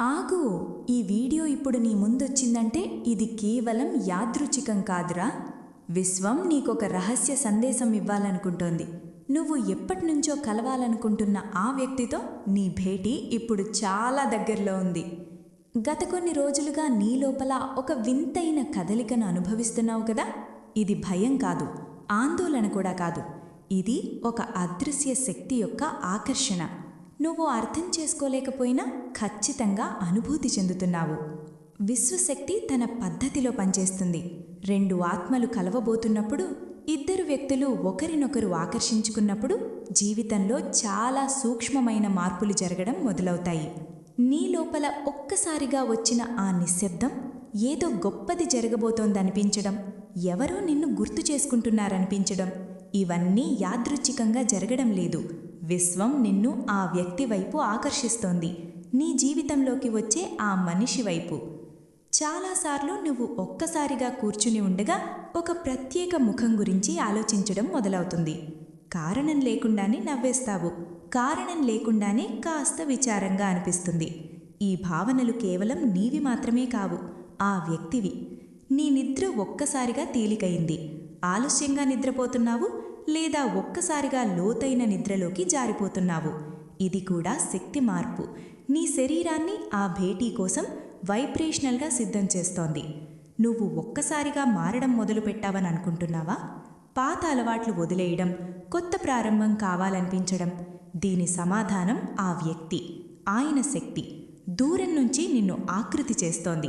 ఆగు ఈ వీడియో ఇప్పుడు నీ ముందొచ్చిందంటే ఇది కేవలం యాదృచ్ఛికం కాదురా. విశ్వం నీకొక రహస్య సందేశం ఇవ్వాలనుకుంటోంది. నువ్వు ఎప్పటినుంచో కలవాలనుకుంటున్న ఆ వ్యక్తితో నీ భేటీ ఇప్పుడు చాలా దగ్గరలో ఉంది. గత కొన్ని రోజులుగా నీ లోపల ఒక వింతైన కదలికను అనుభవిస్తున్నావు కదా? ఇది భయం కాదు ఆందోళన కూడా కాదు. ఇది ఒక అదృశ్య శక్తి యొక్క ఆకర్షణ. నువ్వు అర్థం చేసుకోలేకపోయినా ఖచ్చితంగా అనుభూతి చెందుతున్నావు. విశ్వశక్తి తన పద్ధతిలో పనిచేస్తుంది. రెండు ఆత్మలు కలవబోతున్నప్పుడు ఇద్దరు వ్యక్తులు ఒకరినొకరు ఆకర్షించుకున్నప్పుడు జీవితంలో చాలా సూక్ష్మమైన మార్పులు జరగడం మొదలవుతాయి. నీ లోపల ఒక్కసారిగా వచ్చిన ఆ నిశ్శబ్దం ఏదో గొప్పది జరగబోతోందనిపించడం ఎవరో నిన్ను గుర్తు చేసుకుంటున్నారనిపించడం ఇవన్నీ యాదృచ్ఛికంగా జరగడం లేదు. విశ్వం నిన్ను ఆ వ్యక్తి వైపు ఆకర్షిస్తోంది. నీ జీవితంలోకి వచ్చే ఆ మనిషి వైపు. చాలాసార్లు నువ్వు ఒక్కసారిగా కూర్చుని ఉండగా ఒక ప్రత్యేక ముఖం గురించి ఆలోచించడం మొదలవుతుంది. కారణం లేకుండానే నవ్వేస్తావు. కారణం లేకుండానే కాస్త విచారంగా అనిపిస్తుంది. ఈ భావనలు కేవలం నీవి మాత్రమే కావు ఆ వ్యక్తివి. నీ నిద్ర ఒక్కసారిగా తేలికయింది. ఆలస్యంగా నిద్రపోతున్నావు. లేదా ఒక్కసారిగా లోతైన నిద్రలోకి జారిపోతున్నావు. ఇది కూడా శక్తి మార్పు. నీ శరీరాన్ని ఆ భేటీ కోసం వైబ్రేషనల్గా సిద్ధం చేస్తోంది. నువ్వు ఒక్కసారిగా మారడం మొదలుపెట్టావని అనుకుంటున్నావా? పాత అలవాట్లు వదిలేయడం కొత్త ప్రారంభం కావాలనిపించడం దీని సమాధానం ఆ వ్యక్తి ఆయన శక్తి. దూరం నుంచి నిన్ను ఆకృతి చేస్తోంది.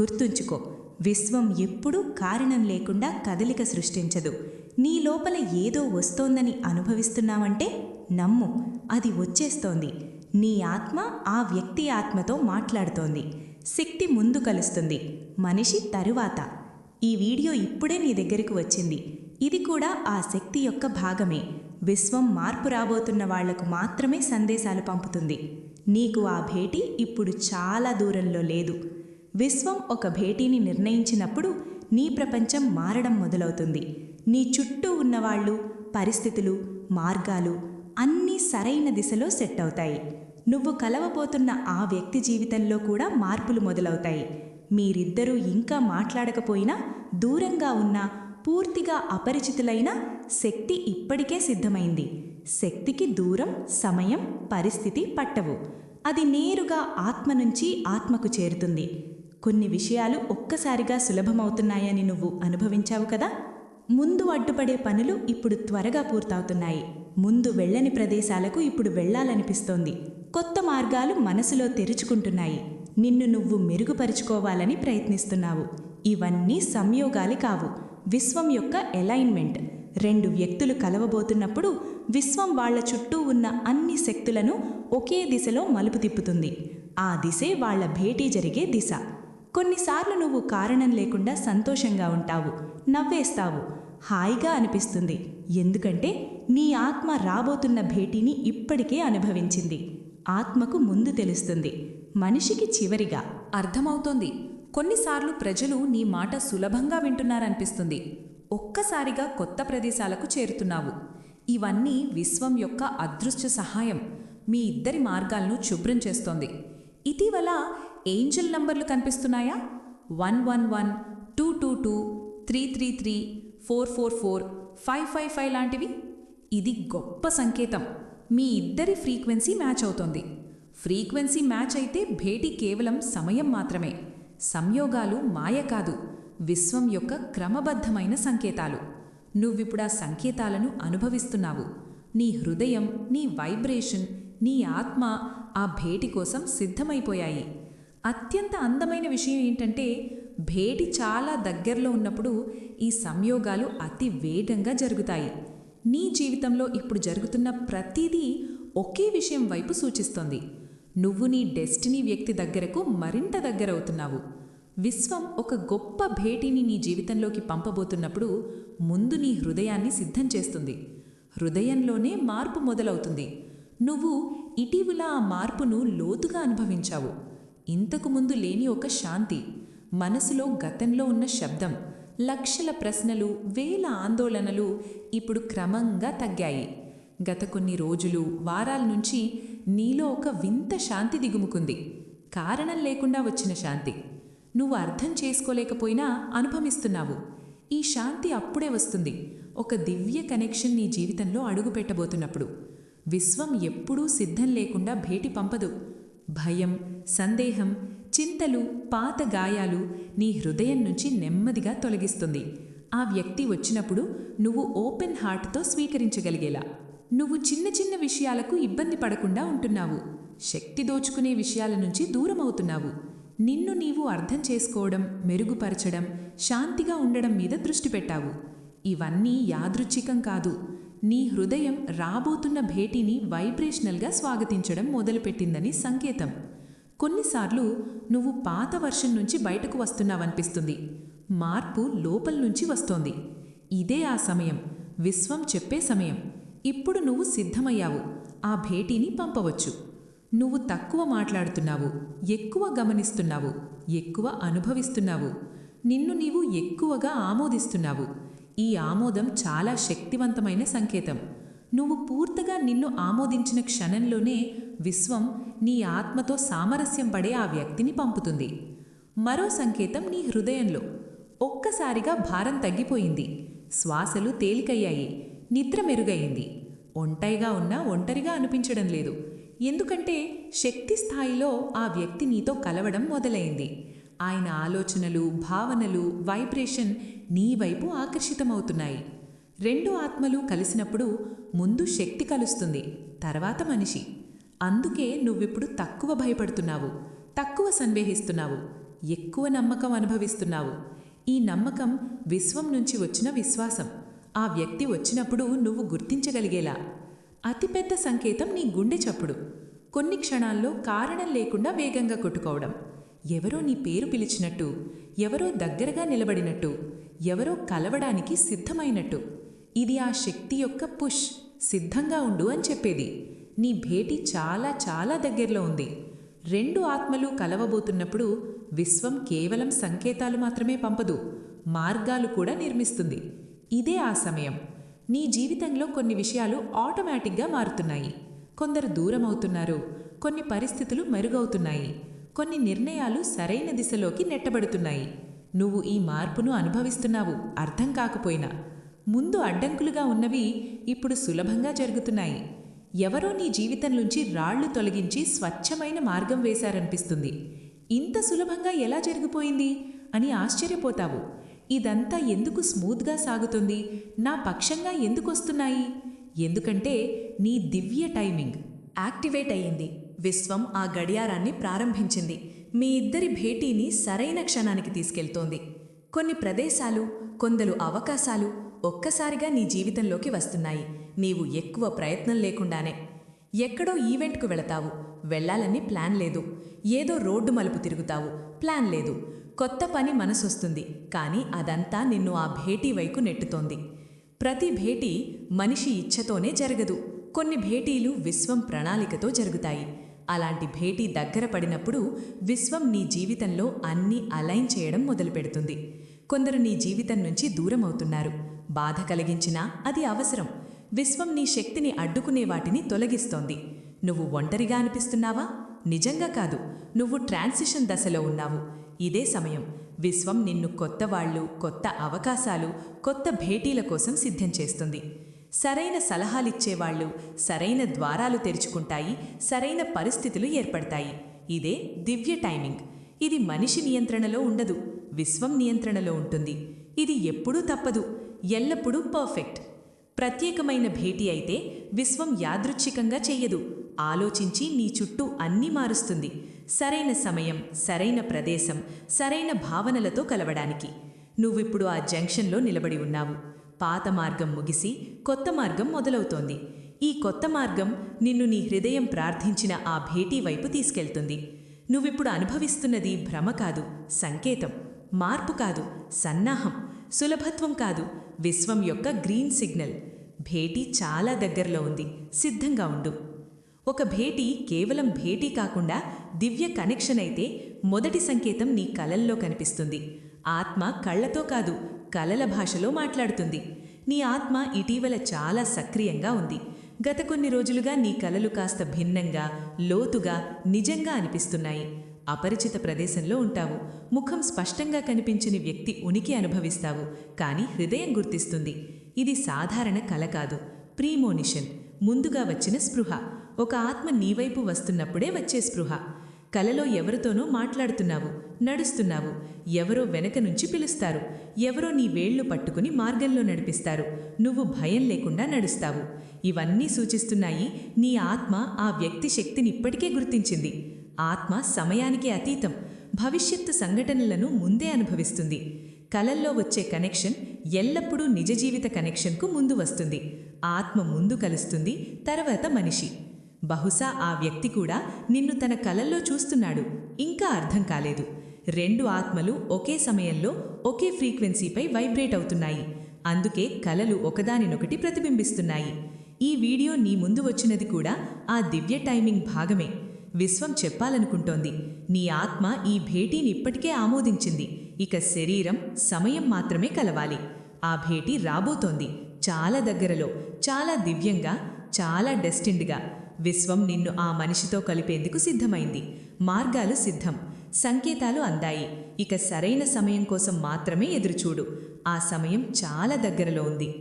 గుర్తుంచుకో విశ్వం ఎప్పుడూ కారణం లేకుండా కదలిక సృష్టించదు. నీ లోపల ఏదో వస్తోందని అనుభవిస్తున్నావంటే నమ్ము అది వచ్చేస్తోంది. నీ ఆత్మ ఆ వ్యక్తి ఆత్మతో మాట్లాడుతోంది. శక్తి ముందు కలుస్తుంది. మనిషి తరువాత. ఈ వీడియో ఇప్పుడే నీ దగ్గరికి వచ్చింది. ఇది కూడా ఆ శక్తి యొక్క భాగమే. విశ్వం మార్పు రాబోతున్న వాళ్ళకు మాత్రమే సందేశాలు పంపుతుంది. నీకు ఆ భేటీ ఇప్పుడు చాలా దూరంలో లేదు. విశ్వం ఒక భేటీని నిర్ణయించినప్పుడు నీ ప్రపంచం మారడం మొదలవుతుంది. నీ చుట్టూ ఉన్నవాళ్ళు పరిస్థితులు మార్గాలు అన్నీ సరైన దిశలో సెట్ అవుతాయి నువ్వు కలవబోతున్న ఆ వ్యక్తి జీవితంలో కూడా మార్పులు మొదలవుతాయి. మీరిద్దరూ ఇంకా మాట్లాడకపోయినా దూరంగా ఉన్నా పూర్తిగా అపరిచితులైన శక్తి ఇప్పటికే సిద్ధమైంది. శక్తికి దూరం సమయం పరిస్థితి పట్టవు. అది నేరుగా ఆత్మ నుంచి ఆత్మకు చేరుతుంది. కొన్ని విషయాలు ఒక్కసారిగా సులభమవుతున్నాయని నువ్వు అనుభవించావు కదా? ముందు అడ్డుపడే పనులు ఇప్పుడు త్వరగా పూర్తవుతున్నాయి. ముందు వెళ్ళని ప్రదేశాలకు ఇప్పుడు వెళ్ళాలనిపిస్తోంది. కొత్త మార్గాలు మనసులో తెరుచుకుంటున్నాయి. నిన్ను నువ్వు మెరుగుపరుచుకోవాలని ప్రయత్నిస్తున్నావు. ఇవన్నీ సంయోగాలు కావు. విశ్వం యొక్క ఎలైన్మెంట్. రెండు వ్యక్తులు కలవబోతున్నప్పుడు విశ్వం వాళ్ళ చుట్టూ ఉన్న అన్ని శక్తులను ఒకే దిశలో మలుపు తిప్పుతుంది. ఆ దిశే వాళ్ళ భేటీ జరిగే దిశ. కొన్నిసార్లు నువ్వు కారణం లేకుండా సంతోషంగా ఉంటావు నవ్వేస్తావు. హాయిగా అనిపిస్తుంది. ఎందుకంటే నీ ఆత్మ రాబోతున్న భేటీని ఇప్పటికే అనుభవించింది. ఆత్మకు ముందు తెలుస్తుంది. మనిషికి చివరిగా అర్థమవుతోంది. కొన్నిసార్లు ప్రజలు నీ మాట సులభంగా వింటున్నారనిపిస్తుంది. ఒక్కసారిగా కొత్త ప్రదేశాలకు చేరుతున్నావు. ఇవన్నీ విశ్వం యొక్క అదృశ్య సహాయం. మీ ఇద్దరి మార్గాలను శుభ్రం చేస్తోంది. ఇటీవల ఏంజల్ నంబర్లు కనిపిస్తున్నాయా? One one one two two two three three three four four four five five five లాంటివి? ఇది గొప్ప సంకేతం. మీ ఇద్దరి ఫ్రీక్వెన్సీ మ్యాచ్ అవుతోంది. ఫ్రీక్వెన్సీ మ్యాచ్ అయితే భేటీ కేవలం సమయం మాత్రమే. సంయోగాలు మాయ కాదు. విశ్వం యొక్క క్రమబద్ధమైన సంకేతాలు. నువ్విప్పుడా సంకేతాలను అనుభవిస్తున్నావు. నీ హృదయం నీ వైబ్రేషన్ నీ ఆత్మ ఆ భేటీ కోసం సిద్ధమైపోయాయి. అత్యంత అందమైన విషయం ఏంటంటే భేటీ చాలా దగ్గరలో ఉన్నప్పుడు ఈ సంయోగాలు అతి వేగంగా జరుగుతాయి. నీ జీవితంలో ఇప్పుడు జరుగుతున్న ప్రతిదీ ఒకే విషయం వైపు సూచిస్తుంది. నువ్వు నీ డెస్టినీ వ్యక్తి దగ్గరకు మరింత దగ్గరవుతున్నావు. విశ్వం ఒక గొప్ప భేటీని నీ జీవితంలోకి పంపబోతున్నప్పుడు ముందు నీ హృదయాన్ని సిద్ధం చేస్తుంది. హృదయంలోనే మార్పు మొదలవుతుంది. నువ్వు ఇటీవల ఆ మార్పును లోతుగా అనుభవించావు. ఇంతకు ముందు లేని ఒక శాంతి మనసులో గతంలో ఉన్న శబ్దం లక్షల ప్రశ్నలు వేల ఆందోళనలు ఇప్పుడు క్రమంగా తగ్గాయి. గత కొన్ని రోజులు వారాల నుంచి నీలో ఒక వింత శాంతి దిగుముకుంది. కారణం లేకుండా వచ్చిన శాంతి. నువ్వు అర్థం చేసుకోలేకపోయినా అనుభవిస్తున్నావు. ఈ శాంతి అప్పుడే వస్తుంది. ఒక దివ్య కనెక్షన్ నీ జీవితంలో అడుగుపెట్టబోతున్నప్పుడు. విశ్వం ఎప్పుడూ సిద్ధం లేకుండా భేటీ పంపదు. భయం సందేహం చింతలు పాత గాయాలు నీ హృదయం నుంచి నెమ్మదిగా తొలగిస్తుంది. ఆ వ్యక్తి వచ్చినప్పుడు నువ్వు ఓపెన్ హార్ట్తో స్వీకరించగలిగేలా. నువ్వు చిన్న చిన్న విషయాలకు ఇబ్బంది పడకుండా ఉంటున్నావు. శక్తి దోచుకునే విషయాల నుంచి దూరం అవుతున్నావు నిన్ను నీవు అర్థం చేసుకోవడం మెరుగుపరచడం శాంతిగా ఉండడం మీద దృష్టి పెట్టావు. ఇవన్నీ యాదృచ్ఛికం కాదు. నీ హృదయం రాబోతున్న భేటీని వైబ్రేషనల్గా స్వాగతించడం మొదలుపెట్టిందని సంకేతం. కొన్నిసార్లు నువ్వు పాత వర్షం నుంచి బయటకు వస్తున్నావనిపిస్తుంది. మార్పు లోపల నుంచి వస్తోంది. ఇదే ఆ సమయం. విశ్వం చెప్పే సమయం. ఇప్పుడు నువ్వు సిద్ధమయ్యావు. ఆ భేటీని పంపవచ్చు. నువ్వు తక్కువ మాట్లాడుతున్నావు. ఎక్కువ గమనిస్తున్నావు. ఎక్కువ అనుభవిస్తున్నావు. నిన్ను నీవు ఎక్కువగా ఆమోదిస్తున్నావు. ఈ ఆమోదం చాలా శక్తివంతమైన సంకేతం. నువ్వు పూర్తిగా నిన్ను ఆమోదించిన క్షణంలోనే విశ్వం నీ ఆత్మతో సామరస్యం పడే ఆ వ్యక్తిని పంపుతుంది. మరో సంకేతం నీ హృదయంలో. ఒక్కసారిగా భారం తగ్గిపోయింది. శ్వాసలు తేలికయ్యాయి. నిద్ర మెరుగయింది ఒంటరిగా ఉన్నా ఒంటరిగా అనిపించడం లేదు. ఎందుకంటే శక్తి స్థాయిలో ఆ వ్యక్తి నీతో కలవడం మొదలైంది. ఆయన ఆలోచనలు భావనలు వైబ్రేషన్ నీ వైపు ఆకర్షితమవుతున్నాయి. రెండు ఆత్మలు కలిసినప్పుడు ముందు శక్తి కలుస్తుంది తర్వాత మనిషి. అందుకే నువ్విప్పుడు తక్కువ భయపడుతున్నావు తక్కువ సందేహిస్తున్నావు ఎక్కువ నమ్మకం అనుభవిస్తున్నావు. ఈ నమ్మకం విశ్వం నుంచి వచ్చిన విశ్వాసం. ఆ వ్యక్తి వచ్చినప్పుడు నువ్వు గుర్తించగలిగేలా. అతిపెద్ద సంకేతం నీ గుండె చప్పుడు. కొన్ని క్షణాల్లో కారణం లేకుండా వేగంగా కొట్టుకోవడం. ఎవరో నీ పేరు పిలిచినట్టు ఎవరో దగ్గరగా నిలబడినట్టు ఎవరో కలవడానికి సిద్ధమైనట్టు. ఇది ఆ శక్తి యొక్క పుష్ సిద్ధంగా ఉండు అని చెప్పేది. నీ భేటీ చాలా చాలా దగ్గరలో ఉంది. రెండు ఆత్మలు కలవబోతున్నప్పుడు విశ్వం కేవలం సంకేతాలు మాత్రమే పంపదు మార్గాలు కూడా నిర్మిస్తుంది. ఇదే ఆ సమయం. నీ జీవితంలో కొన్ని విషయాలు ఆటోమేటిక్గా మారుతున్నాయి. కొందరు దూరం అవుతున్నారు కొన్ని పరిస్థితులు మెరుగవుతున్నాయి. కొన్ని నిర్ణయాలు సరైన దిశలోకి నెట్టబడుతున్నాయి. నువ్వు ఈ మార్పును అనుభవిస్తున్నావు అర్థం కాకపోయినా. ముందు అడ్డంకులుగా ఉన్నవి ఇప్పుడు సులభంగా జరుగుతున్నాయి. ఎవరో నీ జీవితం నుంచి రాళ్ళు తొలగించి స్వచ్ఛమైన మార్గం వేశారనిపిస్తుంది. ఇంత సులభంగా ఎలా జరిగిపోయింది? అని ఆశ్చర్యపోతావు. ఇదంతా ఎందుకు స్మూత్గా సాగుతుంది? నా పక్షంగా ఎందుకొస్తున్నాయి ఎందుకంటే నీ దివ్య టైమింగ్ యాక్టివేట్ అయ్యింది. విశ్వం ఆ గడియారాన్ని ప్రారంభించింది. మీ ఇద్దరి భేటీని సరైన క్షణానికి తీసుకెళ్తోంది. కొన్ని ప్రదేశాలు కొందరు అవకాశాలు ఒక్కసారిగా నీ జీవితంలోకి వస్తున్నాయి. నీవు ఎక్కువ ప్రయత్నం లేకుండానే. ఎక్కడో ఈవెంట్కు వెళతావు. వెళ్ళాలని ప్లాన్ లేదు. ఏదో రోడ్డు మలుపు తిరుగుతావు. ప్లాన్ లేదు. కొత్త పని మనసొస్తుంది. కానీ అదంతా నిన్ను ఆ భేటీ వైపు నెట్టుతోంది. ప్రతి భేటీ మనిషి ఇచ్ఛతోనే జరగదు. కొన్ని భేటీలు విశ్వం ప్రణాళికతో జరుగుతాయి. అలాంటి భేటీ దగ్గర పడినప్పుడు విశ్వం నీ జీవితంలో అన్నీ అలైన్ చేయడం మొదలుపెడుతుంది. కొందరు నీ జీవితం నుంచి దూరం అవుతున్నారు బాధ కలిగించినా అది అవసరం. విశ్వం నీ శక్తిని అడ్డుకునే వాటిని తొలగిస్తోంది. నువ్వు ఒంటరిగా అనిపిస్తున్నావా? నిజంగా కాదు. నువ్వు ట్రాన్సిషన్ దశలో ఉన్నావు. ఇదే సమయం. విశ్వం నిన్ను కొత్త వాళ్ళు కొత్త అవకాశాలు కొత్త భేటీల కోసం సిద్ధం చేస్తుంది. సరైన సలహాలిచ్చేవాళ్ళు సరైన ద్వారాలు తెరుచుకుంటాయి సరైన పరిస్థితులు ఏర్పడతాయి. ఇదే దివ్య టైమింగ్. ఇది మనిషి నియంత్రణలో ఉండదు విశ్వం నియంత్రణలో ఉంటుంది. ఇది ఎప్పుడూ తప్పదు ఎల్లప్పుడూ పర్ఫెక్ట్. ప్రత్యేకమైన భేటీ అయితే విశ్వం యాదృచ్ఛికంగా చెయ్యదు ఆలోచించి నీ చుట్టూ అన్నీ మారుస్తుంది. సరైన సమయం సరైన ప్రదేశం సరైన భావనలతో కలవడానికి. నువ్విప్పుడు ఆ జంక్షన్లో నిలబడి ఉన్నావు. పాత మార్గం ముగిసి కొత్త మార్గం మొదలవుతోంది. ఈ కొత్త మార్గం నిన్ను నీ హృదయం ప్రార్థించిన ఆ భేటీ వైపు తీసుకెళ్తుంది. నువ్విప్పుడు అనుభవిస్తున్నది భ్రమ కాదు సంకేతం మార్పు కాదు సన్నాహం సులభత్వం కాదు విశ్వం యొక్క గ్రీన్ సిగ్నల్. భేటీ చాలా దగ్గరలో ఉంది సిద్ధంగా ఉండు. ఒక భేటీ కేవలం భేటీ కాకుండా దివ్య కనెక్షన్ అయితే మొదటి సంకేతం నీ కలల్లో కనిపిస్తుంది. ఆత్మ కళ్ళతో కాదు కలల భాషలో మాట్లాడుతుంది. నీ ఆత్మ ఇటీవల చాలా సక్రియంగా ఉంది. గత కొన్ని రోజులుగా నీ కలలు కాస్త భిన్నంగా లోతుగా నిజంగా అనిపిస్తున్నాయి. అపరిచిత ప్రదేశంలో ఉంటావు. ముఖం స్పష్టంగా కనిపించని వ్యక్తి ఉనికి అనుభవిస్తావు. కానీ హృదయం గుర్తిస్తుంది. ఇది సాధారణ కల కాదు. ప్రీమోనిషన్ ముందుగా వచ్చిన స్పృహ. ఒక ఆత్మ నీవైపు వస్తున్నప్పుడే వచ్చే స్పృహ. కలలో ఎవరితోనో మాట్లాడుతున్నావు నడుస్తున్నావు. ఎవరో వెనక నుంచి పిలుస్తారు. ఎవరో నీ వేళ్ళు పట్టుకుని మార్గంలో నడిపిస్తారు. నువ్వు భయం లేకుండా నడుస్తావు. ఇవన్నీ సూచిస్తున్నాయి నీ ఆత్మ ఆ వ్యక్తి శక్తిని ఇప్పటికే గుర్తించింది. ఆత్మ సమయానికి అతీతం. భవిష్యత్తు సంఘటనలను ముందే అనుభవిస్తుంది. కలల్లో వచ్చే కనెక్షన్ ఎల్లప్పుడూ నిజ జీవిత కనెక్షన్కు ముందు వస్తుంది. ఆత్మ ముందు కలుస్తుంది తర్వాత మనిషి. బహుశా ఆ వ్యక్తి కూడా నిన్ను తన కలల్లో చూస్తున్నాడు. ఇంకా అర్థం కాలేదు. రెండు ఆత్మలు ఒకే సమయంలో ఒకే ఫ్రీక్వెన్సీపై వైబ్రేట్ అవుతున్నాయి. అందుకే కలలు ఒకదానినొకటి ప్రతిబింబిస్తున్నాయి. ఈ వీడియో నీ ముందు వచ్చినది కూడా ఆ దివ్య టైమింగ్ భాగమే. విశ్వం చెప్పాలనుకుంటోంది. నీ ఆత్మ ఈ భేటీని ఇప్పటికే ఆమోదించింది. ఇక శరీరం సమయం మాత్రమే కలవాలి. ఆ భేటీ రాబోతోంది. చాలా దగ్గరలో చాలా దివ్యంగా చాలా డెస్టిండ్గా విశ్వం నిన్ను ఆ మనిషితో కలిపేందుకు సిద్ధమైంది. మార్గాలు సిద్ధం. సంకేతాలు అందాయి. ఇక సరైన సమయం కోసం మాత్రమే ఎదురుచూడు. ఆ సమయం చాలా దగ్గరలో ఉంది.